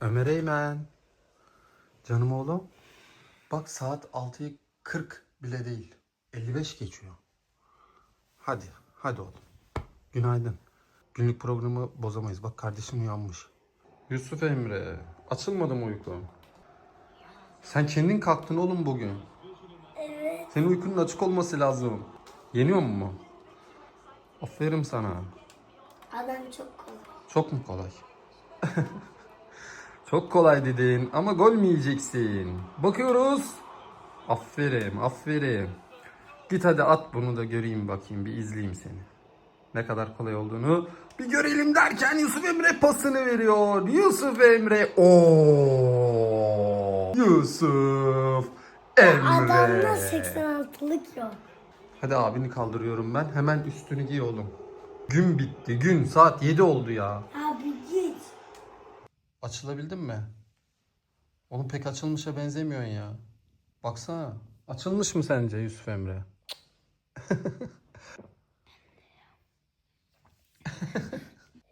Ömer Eymen. Canım oğlum. Bak saat 6'yı 40 bile değil. 55 geçiyor. Hadi, hadi oğlum. Günaydın. Günlük programı bozamayız. Bak kardeşim uyanmış. Yusuf Emre. Açılmadı mı uykun? Sen kendin kalktın oğlum bugün. Evet. Senin uykunun açık olması lazım. Yeniyor mu? Aferin sana. Adam çok kolay. Çok mu kolay? Çok kolay dedin ama gol mü yiyeceksin? Bakıyoruz. Aferin, aferin. Git hadi at bunu da göreyim bakayım, bir izleyeyim seni. Ne kadar kolay olduğunu bir görelim derken Yusuf Emre pasını veriyor. Yusuf Emre. Oo! Yusuf Emre. Adamda 86'lık yok. Hadi abini kaldırıyorum ben. Hemen üstünü giy oğlum. Gün bitti. Gün. Saat 7 oldu ya. Abi. Açılabildin mi? Oğlum pek açılmışa benzemiyorsun ya. Baksana. Açılmış mı sence Yusuf Emre?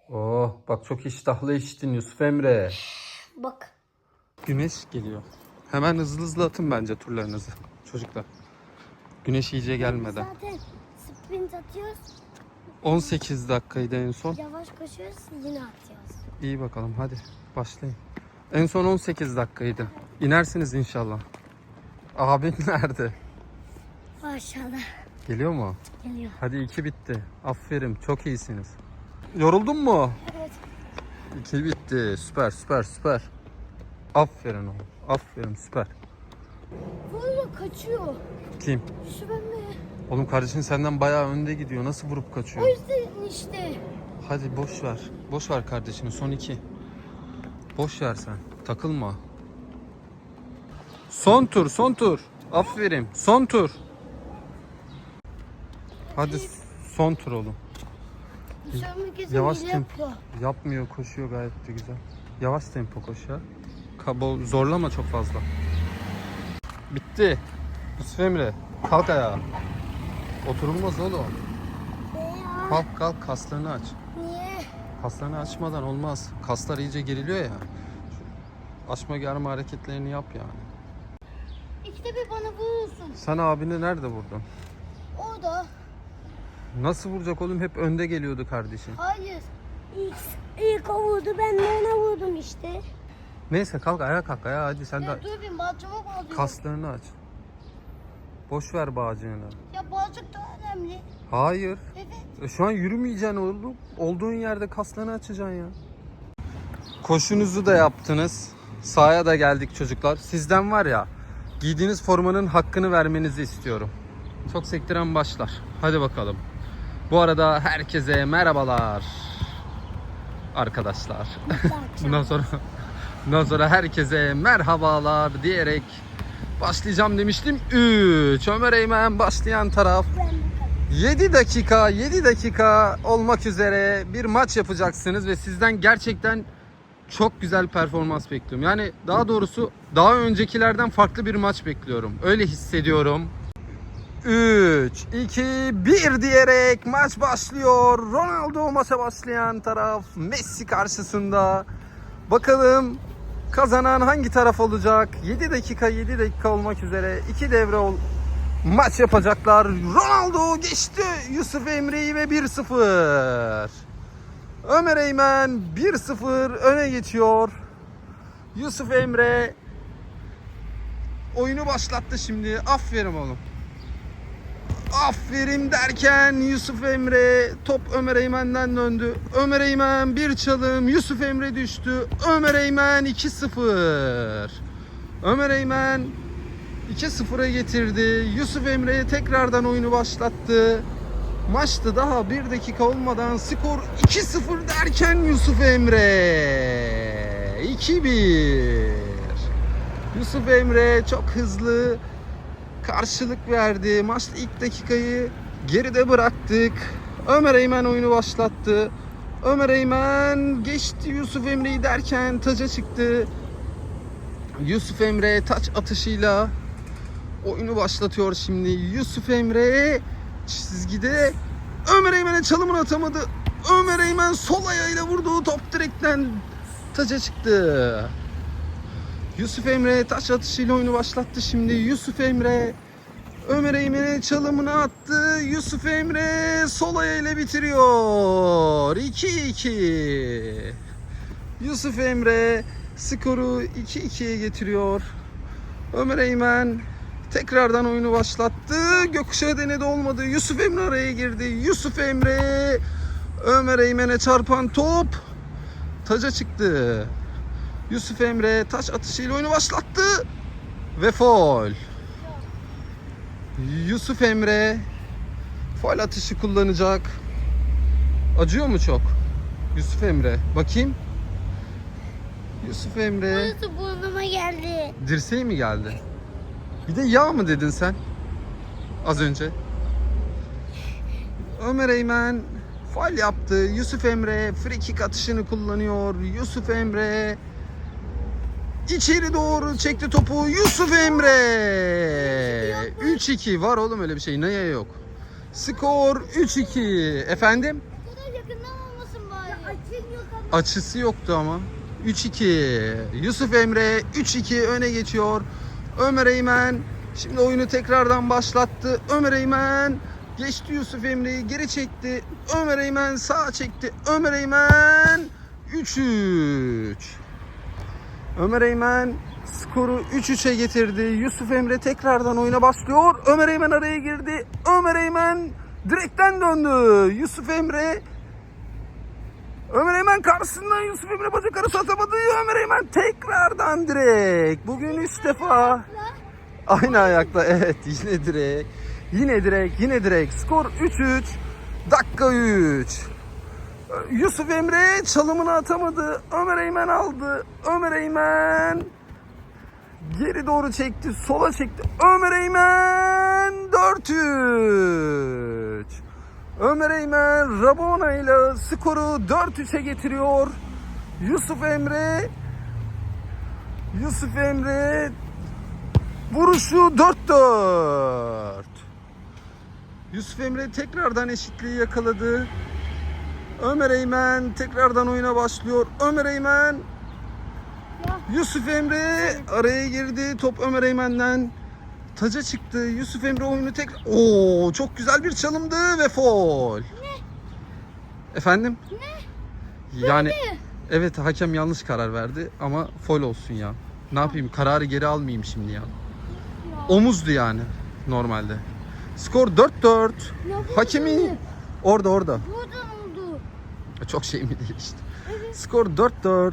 oh bak çok iştahlı içtin Yusuf Emre. Bak. Güneş geliyor. Hemen hızlı hızlı atın bence turlarınızı çocuklar. Güneş iyice gelmeden. Zaten sprint atıyoruz. 18 dakikaydı en son. Yavaş koşuyoruz yine atıyoruz. İyi bakalım hadi başlayın. En son 18 dakikaydı. İnersiniz inşallah. Abin nerede? Aşağıda Geliyor mu? geliyor. Hadi iki bitti. Aferin çok iyisiniz. Yoruldun mu? Evet. İki bitti. Süper süper süper. Aferin oğlum. Aferin süper. Böyle kaçıyor. Kim? Şu ben mi? Oğlum kardeşin senden bayağı önde gidiyor. Nasıl vurup O kaçıyor? yüzden işte. Hadi boş ver. Boş ver kardeşini. Son iki. Boş ver sen. Takılma. Son tur, son tur. Aferin. Son tur. Hadi son tur oğlum. Yavaş tempo. Yapmıyor, koşuyor gayet de güzel. Yavaş tempo koş ya. Kabo zorlama çok fazla. Bitti. Yusuf Emre, kalk ayağa. Oturulmaz oğlum. Kalk kalk kaslarını aç. Kaslarını açmadan olmaz. Kaslar iyice geriliyor ya. Açma germe hareketlerini yap yani. İkide bir bana vurursun. Sen abini nerede vurdun? O da. Nasıl vuracak oğlum? Hep önde geliyordu kardeşin. Hayır. İlk, ilk o vurdu ben de ona vurdum işte. Neyse kalk ayağa kalk ayağa hadi sen de Ya dur bir balçama bağlıyorum. kaslarını aç. Boş ver bağcığını. Ya balçık da önemli. Hayır. Evet. E, Şu an yürümeyeceksin oğlum. Olduğun yerde kaslarını açacaksın ya. Koşunuzu da yaptınız. Sahaya da geldik çocuklar. Sizden var ya giydiğiniz formanın hakkını vermenizi istiyorum. Çok sektiren başlar. Hadi bakalım. Bu arada herkese merhabalar. Arkadaşlar. Bundan sonra bundan sonra herkese merhabalar diyerek başlayacağım demiştim. 3 Ömer Eymen başlayan taraf. 7 dakika 7 dakika olmak üzere bir maç yapacaksınız ve sizden gerçekten çok güzel performans bekliyorum. Yani daha doğrusu daha öncekilerden farklı bir maç bekliyorum. Öyle hissediyorum. 3, 2, 1 diyerek maç başlıyor. Ronaldo maça başlayan taraf Messi karşısında. Bakalım kazanan hangi taraf olacak? 7 dakika 7 dakika olmak üzere 2 devre maç yapacaklar. Ronaldo geçti Yusuf Emre'yi ve 1-0. Ömer Eymen 1-0 öne geçiyor. Yusuf Emre oyunu başlattı şimdi. Aferin oğlum. Aferin derken Yusuf Emre top Ömer Eymen'den döndü. Ömer Eymen bir çalım. Yusuf Emre düştü. Ömer Eymen 2-0. Ömer Eymen 2-0'a getirdi. Yusuf Emre tekrardan oyunu başlattı. Maçta daha bir dakika olmadan skor 2-0 derken Yusuf Emre 2-1. Yusuf Emre çok hızlı karşılık verdi. Maçta ilk dakikayı geride bıraktık. Ömer Eymen oyunu başlattı. Ömer Eymen geçti Yusuf Emre'yi derken taca çıktı. Yusuf Emre taç atışıyla oyunu başlatıyor şimdi. Yusuf Emre çizgide Ömer Eymen'e çalımını atamadı. Ömer Eymen sol ayağıyla vurdu. Top direkten taca çıktı. Yusuf Emre taç atışıyla oyunu başlattı şimdi. Yusuf Emre Ömer Eymen'e çalımını attı. Yusuf Emre sol ayağıyla bitiriyor. 2-2. Yusuf Emre skoru 2-2'ye getiriyor. Ömer Eymen tekrardan oyunu başlattı. Gökkuşağı denedi olmadı. Yusuf Emre araya girdi. Yusuf Emre Ömer Eymen'e çarpan top taca çıktı. Yusuf Emre taş atışıyla oyunu başlattı. Ve foul. Yusuf Emre foul atışı kullanacak. Acıyor mu çok? Yusuf Emre. Bakayım. Yusuf Emre. Burası burnuma geldi. Dirseği mi geldi? Bir de yağ mı dedin sen? Az önce. Ömer Eymen faal yaptı. Yusuf Emre free kick atışını kullanıyor. Yusuf Emre içeri doğru çekti topu. Yusuf Emre 3-2 var oğlum öyle bir şey. Neye yok? Skor 3-2. Efendim? Açısı yoktu ama. 3-2. Yusuf Emre 3-2 öne geçiyor. Ömer Eymen şimdi oyunu tekrardan başlattı. Ömer Eymen geçti Yusuf Emre'yi geri çekti. Ömer Eymen sağa çekti. Ömer Eymen 3-3. Ömer Eymen skoru 3-3'e getirdi. Yusuf Emre tekrardan oyuna başlıyor. Ömer Eymen araya girdi. Ömer Eymen direkten döndü. Yusuf Emre Ömer Eymen karşısından Yusuf Emre bacak arası atamadı. Ömer Eymen tekrardan direkt. Bugün 3 defa. Aynı ayakla evet yine direkt. Yine direkt yine direkt. Skor 3-3. Dakika 3. Yusuf Emre çalımını atamadı. Ömer Eymen aldı. Ömer Eymen geri doğru çekti. Sola çekti. Ömer Eymen 4-3. Ömer Eymen Rabona ile skoru 4-3'e getiriyor. Yusuf Emre Yusuf Emre vuruşu 4-4. Yusuf Emre tekrardan eşitliği yakaladı. Ömer Eymen tekrardan oyuna başlıyor. Ömer Eymen Yusuf Emre araya girdi. Top Ömer Eymen'den taca çıktı. Yusuf Emre oyunu tekrar... Oo çok güzel bir çalımdı ve foul. Efendim? Ne? Yani evet hakem yanlış karar verdi ama foul olsun ya. Ne yapayım kararı geri almayayım şimdi ya. Omuzdu yani normalde. Skor 4-4. Hakemin orada orada. Buradan oldu. Çok şey mi değişti? Skor 4-4.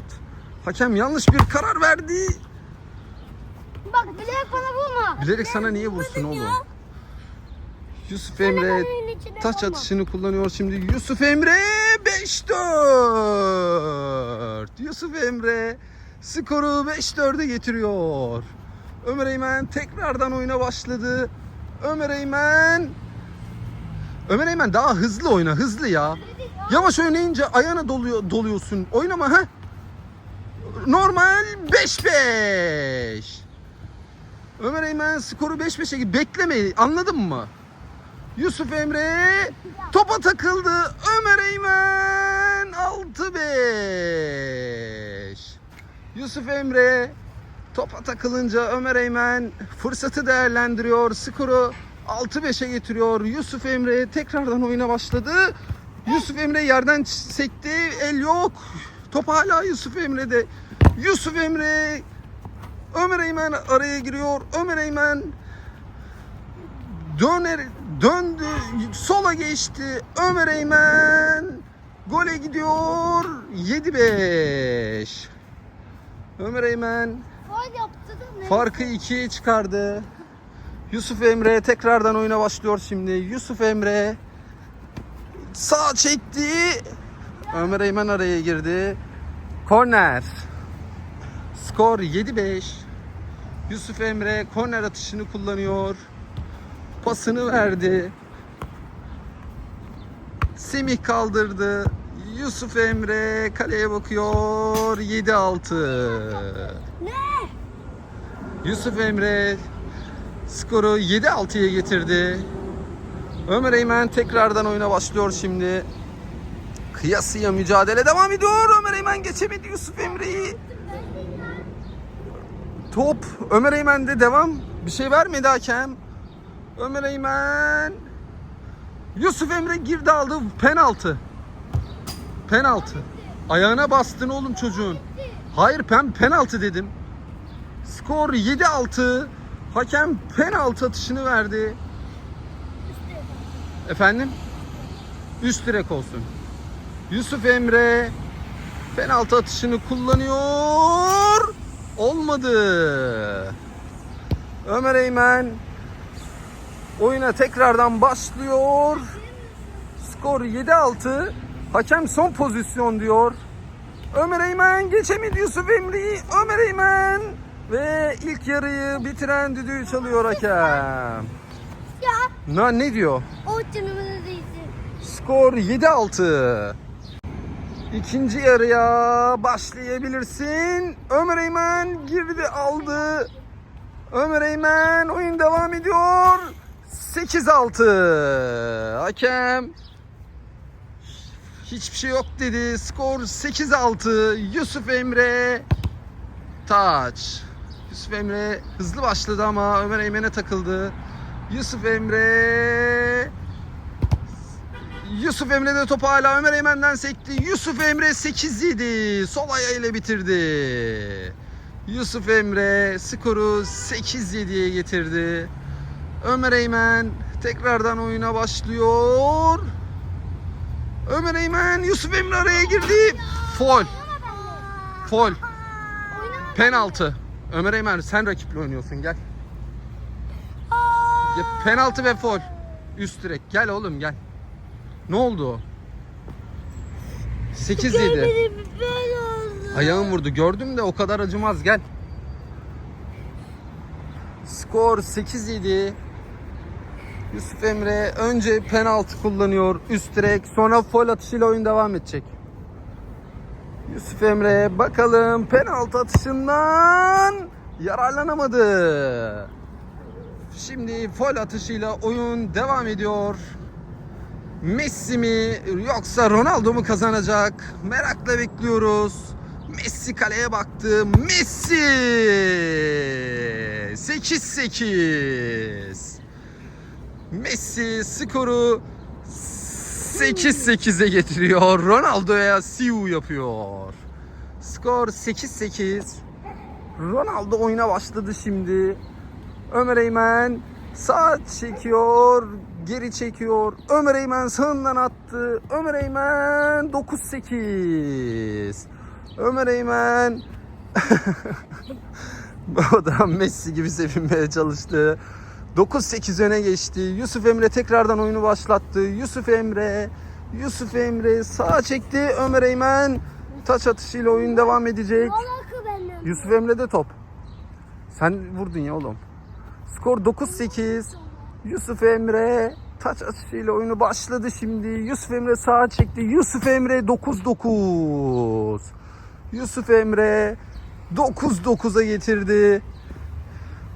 Hakem yanlış bir karar verdi. Bak bilerek bana vurma. Bilerek sana niye vursun oğlum? Yusuf Emre taç atışını kullanıyor şimdi. Yusuf Emre 5-4. Yusuf Emre skoru 5-4'e getiriyor. Ömer Eymen tekrardan oyuna başladı. Ömer Eymen Ömer Eymen daha hızlı oyna, hızlı ya. Yavaş oynayınca ayağına doluyor, doluyorsun. Oynama ha. Normal 5-5. Ömer Eymen skoru 5-5'e bekleme anladın mı? Yusuf Emre topa takıldı. Ömer Eymen 6-5. Yusuf Emre topa takılınca Ömer Eymen fırsatı değerlendiriyor. Skoru 6-5'e getiriyor. Yusuf Emre tekrardan oyuna başladı. Yusuf Emre yerden sekti. El yok. Top hala Yusuf Emre'de. Yusuf Emre Ömer Eymen araya giriyor. Ömer Eymen döner döndü sola geçti. Ömer Eymen gole gidiyor. 7-5. Ömer Eymen farkı 2'ye çıkardı. Yusuf Emre tekrardan oyuna başlıyor şimdi. Yusuf Emre sağ çekti. Ömer Eymen araya girdi. Korner. Skor 7-5. Yusuf Emre korner atışını kullanıyor. Pasını verdi. Semih kaldırdı. Yusuf Emre kaleye bakıyor. 7-6. Ne? Yusuf Emre skoru 7-6'ya getirdi. Ömer Eymen tekrardan oyuna başlıyor şimdi. Kıyasıya mücadele devam ediyor. Ömer Eymen geçemedi Yusuf Emre'yi. Top Ömer Eymen'de devam. Bir şey vermedi hakem. Ömer Eymen. Yusuf Emre girdi aldı penaltı. Penaltı. Ayağına bastın oğlum çocuğun. Hayır ben penaltı dedim. Skor 7-6. Hakem penaltı atışını verdi. Efendim? Üst direk olsun. Yusuf Emre penaltı atışını kullanıyor. Olmadı. Ömer Eymen oyuna tekrardan başlıyor. Skor 7-6. Hakem son pozisyon diyor. Ömer Eymen geçemedi Yusuf Emre'yi. Ömer Eymen ve ilk yarıyı bitiren düdüğü çalıyor hakem. Ya Na ne diyor? o değilsin. Skor 7-6. İkinci yarıya başlayabilirsin. Ömer Eymen girdi aldı. Ömer Eymen oyun devam ediyor. 8-6. Hakem hiçbir şey yok dedi. Skor 8-6. Yusuf Emre taç. Yusuf Emre hızlı başladı ama Ömer Eymen'e takıldı. Yusuf Emre Yusuf Emre de topu hala Ömer Eymen'den sekti. Yusuf Emre 8-7. Sol ayağıyla bitirdi. Yusuf Emre skoru 8-7'ye getirdi. Ömer Eymen tekrardan oyuna başlıyor. Ömer Eymen Yusuf Emre araya girdi. Fol. Fol. Penaltı. Ömer Eymen sen rakiple oynuyorsun gel. Penaltı ve fol. Üst direk. Gel oğlum gel. Ne oldu? 8 7. Görmedim böyle oldu. Ayağım vurdu. Gördüm de o kadar acımaz. Gel. Skor 8 7. Yusuf Emre önce penaltı kullanıyor. Üst direk. Sonra fol atışıyla oyun devam edecek. Yusuf Emre bakalım penaltı atışından yararlanamadı. Şimdi fol atışıyla oyun devam ediyor. Messi mi yoksa Ronaldo mu kazanacak? Merakla bekliyoruz. Messi kaleye baktı. Messi! 8-8. Messi skoru 8-8'e getiriyor. Ronaldo'ya siu yapıyor. Skor 8-8. Ronaldo oyuna başladı şimdi. Ömer Eymen sağ çekiyor, geri çekiyor. Ömer Eymen sağından attı. Ömer Eymen 9-8. Ömer Eymen o da Messi gibi sevinmeye çalıştı. 9-8 öne geçti. Yusuf Emre tekrardan oyunu başlattı. Yusuf Emre Yusuf Emre sağa çekti. Ömer Eymen taç atışıyla oyun devam edecek. Yusuf Emre'de top. Sen vurdun ya oğlum. Skor 9-8. Yusuf Emre taç atışıyla oyunu başladı şimdi. Yusuf Emre sağa çekti. Yusuf Emre 9-9. Yusuf Emre 9-9'a getirdi.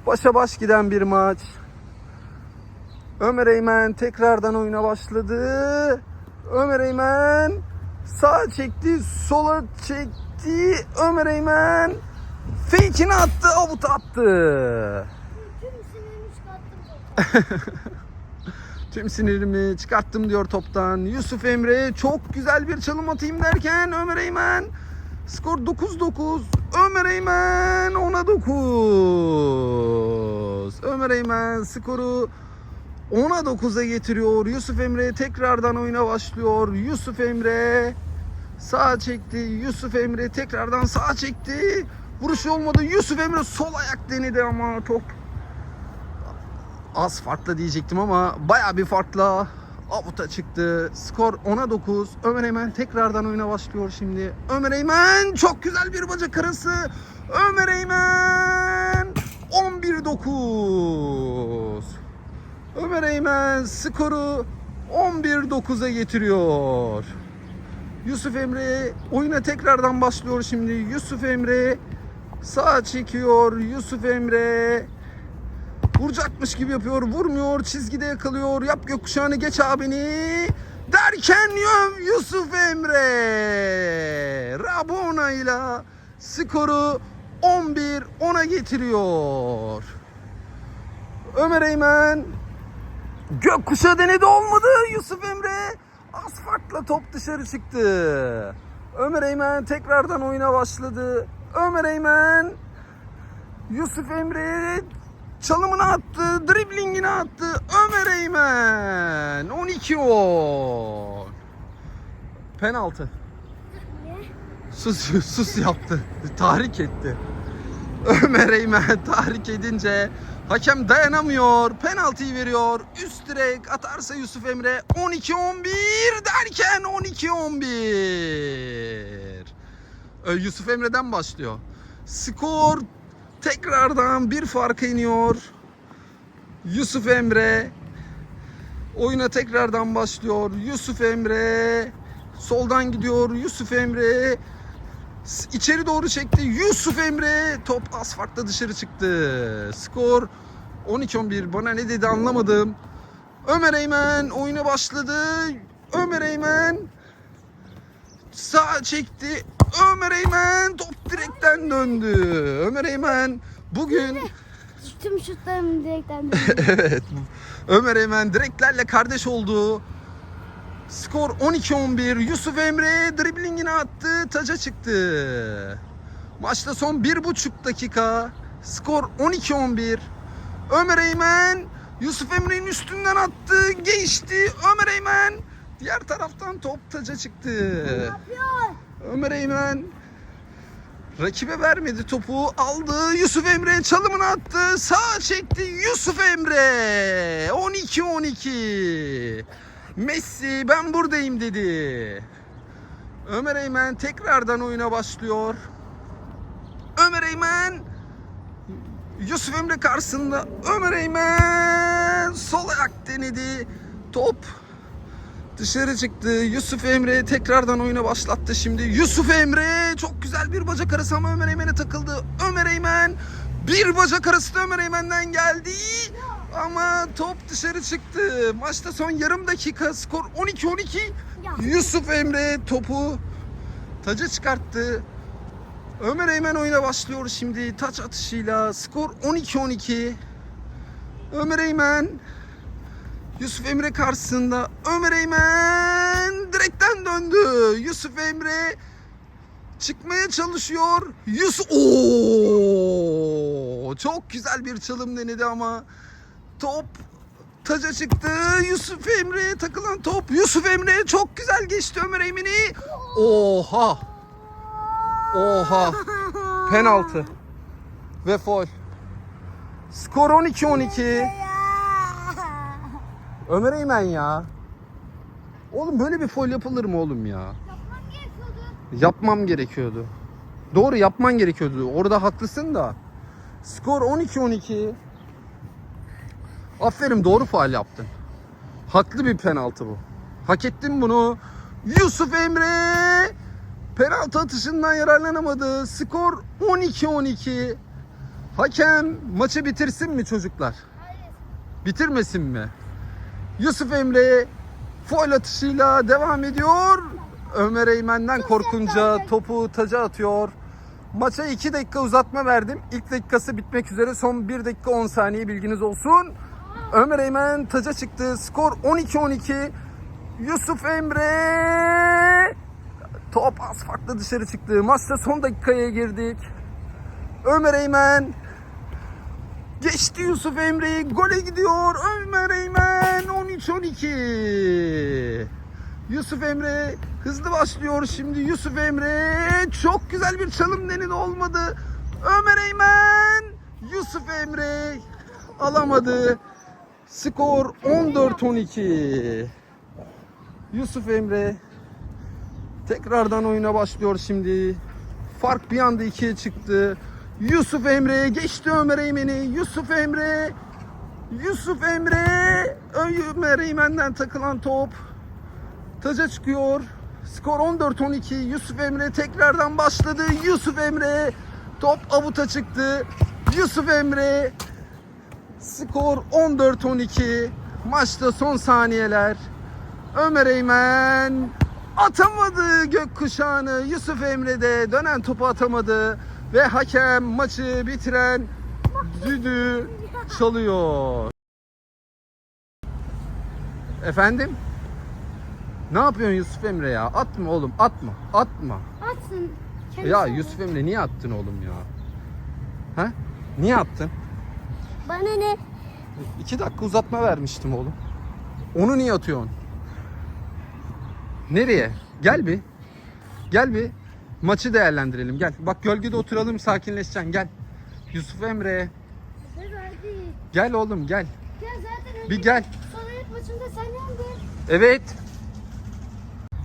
Başa baş giden bir maç. Ömer Eymen tekrardan oyuna başladı. Ömer Eymen sağa çekti, sola çekti. Ömer Eymen fake'ini attı, avut attı. Tüm sinirimi çıkarttım. Diyor toptan. Yusuf Emre çok güzel bir çalım atayım derken Ömer Eymen skor 9-9. Ömer Eymen 10'a 9. Ömer Eymen skoru 10'a 9'a getiriyor. Yusuf Emre tekrardan oyuna başlıyor. Yusuf Emre sağa çekti. Yusuf Emre tekrardan sağa çekti. Vuruş olmadı. Yusuf Emre sol ayak denedi ama top az farklı diyecektim ama baya bir farkla avuta çıktı. Skor 10'a 9. Ömer Eymen tekrardan oyuna başlıyor şimdi. Ömer Eymen çok güzel bir bacak arası. Ömer Eymen 11-9. Ömer Eymen skoru 11-9'a getiriyor. Yusuf Emre oyuna tekrardan başlıyor şimdi. Yusuf Emre sağa çekiyor. Yusuf Emre Vuracakmış gibi yapıyor. Vurmuyor. Çizgide yakalıyor. Yap gökkuşağını geç abini. Derken Yusuf Emre Rabona ile skoru 11 10'a getiriyor. Ömer Eymen gökkuşağı denedi olmadı. Yusuf Emre asfaltla top dışarı çıktı. Ömer Eymen tekrardan oyuna başladı. Ömer Eymen Yusuf Emre çalımını attı, driblingini attı. Ömer Eymen 12-10. Penaltı. Sus sus yaptı. Tahrik etti. Ömer Eymen tahrik edince hakem dayanamıyor. Penaltıyı veriyor. Üst direk atarsa Yusuf Emre 12-11 derken 12-11. Ö, Yusuf Emre'den başlıyor. Skor tekrardan bir farka iniyor. Yusuf Emre oyuna tekrardan başlıyor. Yusuf Emre soldan gidiyor. Yusuf Emre içeri doğru çekti. Yusuf Emre top asfaltta dışarı çıktı. Skor 12-11. Bana ne dedi anlamadım. Ömer Eymen oyuna başladı. Ömer Eymen sağ çekti. Ömer Eymen top direkten döndü. Ömer Eymen bugün Tüm şutlarım direkten evet. Ömer Eymen direklerle kardeş oldu. Skor 12-11. Yusuf Emre driblingini attı. Taca çıktı. Maçta son 1,5 dakika. Skor 12-11. Ömer Eymen Yusuf Emre'nin üstünden attı. Geçti. Ömer Eymen diğer taraftan top taca çıktı. yapıyor? Ömer Eymen. Rakibe vermedi topu aldı. Yusuf Emre çalımını attı. Sağa çekti Yusuf Emre. 12-12 Messi ben buradayım dedi. Ömer Eymen tekrardan oyuna başlıyor. Ömer Eymen Yusuf Emre karşısında. Ömer Eymen sol ayak denedi. Top Dışarı çıktı. Yusuf Emre tekrardan oyuna başlattı şimdi. Yusuf Emre çok güzel bir bacak arası ama Ömer Eymen'e takıldı. Ömer Eymen bir bacak arası da Ömer Eymen'den geldi. Ama top dışarı çıktı. Maçta son yarım dakika skor 12-12. Ya. Yusuf Emre topu taca çıkarttı. Ömer Eymen oyuna başlıyor şimdi taç atışıyla. Skor 12-12. Ömer Eymen Yusuf Emre karşısında Ömer Eymen direkten döndü. Yusuf Emre çıkmaya çalışıyor. Yusuf Oo! Çok güzel bir çalım denedi ama top taca çıktı. Yusuf Emre'ye takılan top. Yusuf Emre çok güzel geçti Ömer Eymen'i. Oha! Oha! Penaltı ve foul. Skor 12-12. Ömer Eymen ya. Oğlum böyle bir foul yapılır mı oğlum ya? Yapmam gerekiyordu. Doğru yapman gerekiyordu. Orada haklısın da. Skor 12-12. Aferin doğru faal yaptın. Haklı bir penaltı bu. Hak ettin bunu. Yusuf Emre penaltı atışından yararlanamadı. Skor 12-12. Hakem maçı bitirsin mi çocuklar? Bitirmesin mi? Yusuf Emre foul atışıyla devam ediyor. Ömer Eymen'den korkunca topu taca atıyor. Maça 2 dakika uzatma verdim. İlk dakikası bitmek üzere. Son 1 dakika 10 saniye bilginiz olsun. Ömer Eymen taca çıktı. Skor 12-12. Yusuf Emre top asfaltla dışarı çıktı. Maçta son dakikaya girdik. Ömer Eymen Geçti Yusuf Emre'yi gole gidiyor. Ömer Eymen 13-12. Yusuf Emre hızlı başlıyor şimdi. Yusuf Emre çok güzel bir çalım denedi olmadı. Ömer Eymen Yusuf Emre alamadı. Skor 14-12. Yusuf Emre tekrardan oyuna başlıyor şimdi. Fark bir anda ikiye çıktı. Yusuf Emre geçti Ömer Eymen'i. Yusuf Emre Yusuf Emre Ömer Eymen'den takılan top taca çıkıyor. Skor 14-12. Yusuf Emre tekrardan başladı. Yusuf Emre top avuta çıktı. Yusuf Emre skor 14-12. Maçta son saniyeler. Ömer Eymen atamadı gökkuşağını. Yusuf Emre de dönen topu atamadı. Ve hakem maçı bitiren düdüğü çalıyor. Efendim? Ne yapıyorsun Yusuf Emre ya? Atma oğlum atma. Atma. Atsın. Ya Yusuf Emre niye attın oğlum ya? Ha? Niye attın? Bana ne? İki dakika uzatma vermiştim oğlum. Onu niye atıyorsun? Nereye? Gel bir. Gel bir. Maçı değerlendirelim. Gel. Bak gölgede oturalım sakinleşeceksin. Gel. Yusuf Emre. Gel oğlum gel. Ya zaten Bir gel. Sen yendin. Evet.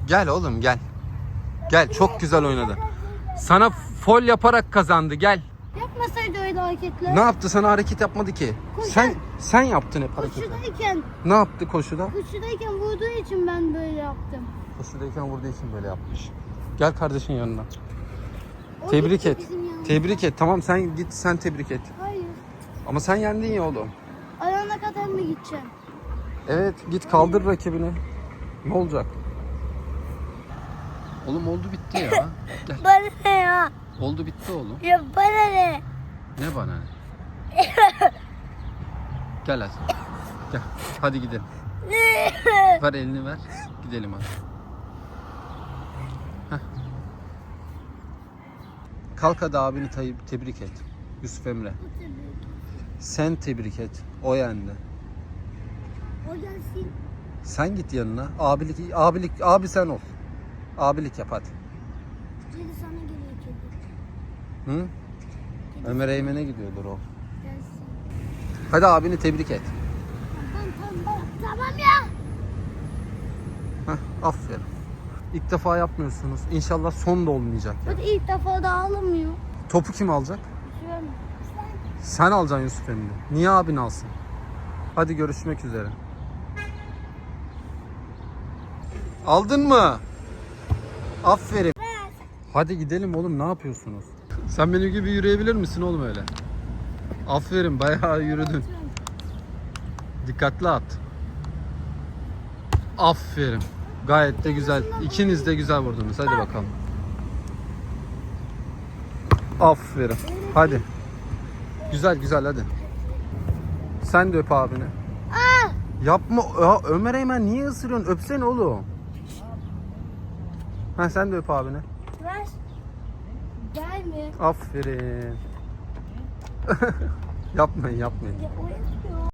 Gel oğlum gel. Gel çok güzel oynadı. Sana fol yaparak kazandı. Gel. Yapmasaydı öyle hareketler. Ne yaptı? Sana hareket yapmadı ki. Sen sen yaptın hep hareketi. Koşudayken, Ne yaptı koşuda? koşudayken vurduğu için ben böyle yaptım. Koşudayken vurduğu için böyle yapmış. Gel kardeşin yanına. O Tebrik et. Tebrik et. Tamam sen git sen tebrik et. Hayır. Ama sen yendin ya oğlum. Ayağına kadar mı gideceğim? Evet git kaldır rakibini. Ne olacak? Oğlum oldu bitti ya. Gel. Bana ne ya? Oldu bitti oğlum. Ya bana ne? Ne bana ne? Gel hadi. Gel. Hadi gidelim. Ver elini ver. Gidelim hadi. Kalk hadi abini tebrik et. Yusuf Emre. Sen tebrik et. O yendi. O gelsin. Sen git yanına. Abilik, abilik, abi sen ol. Abilik yap hadi. Kedi sana geliyor kedi. Hı? Ömer Eymen'e gidiyordur o. Gelsin. Hadi abini tebrik et. Tamam tamam. Tamam ya. Heh, aferin. İlk defa yapmıyorsunuz. İnşallah son da olmayacak. ya. Hadi ilk defa da ağlamıyor. Topu kim alacak? Şöyle. Sen alacaksın Yusuf Emre. Niye abin alsın? Hadi görüşmek üzere. Aldın mı? Aferin. Hadi gidelim oğlum ne yapıyorsunuz? Sen benim gibi yürüyebilir misin oğlum öyle? Aferin bayağı yürüdün. Dikkatli at. Aferin. Gayet de güzel. İkiniz de güzel vurdunuz. Hadi bakalım. Aferin. Hadi. Güzel güzel hadi. Sen de öp abini. Yapma. Ya Ömer Eymen niye ısırıyorsun? Öpsene oğlum. Ha sen de öp abini. Ver. Gelme. Aferin. yapmayın yapmayın.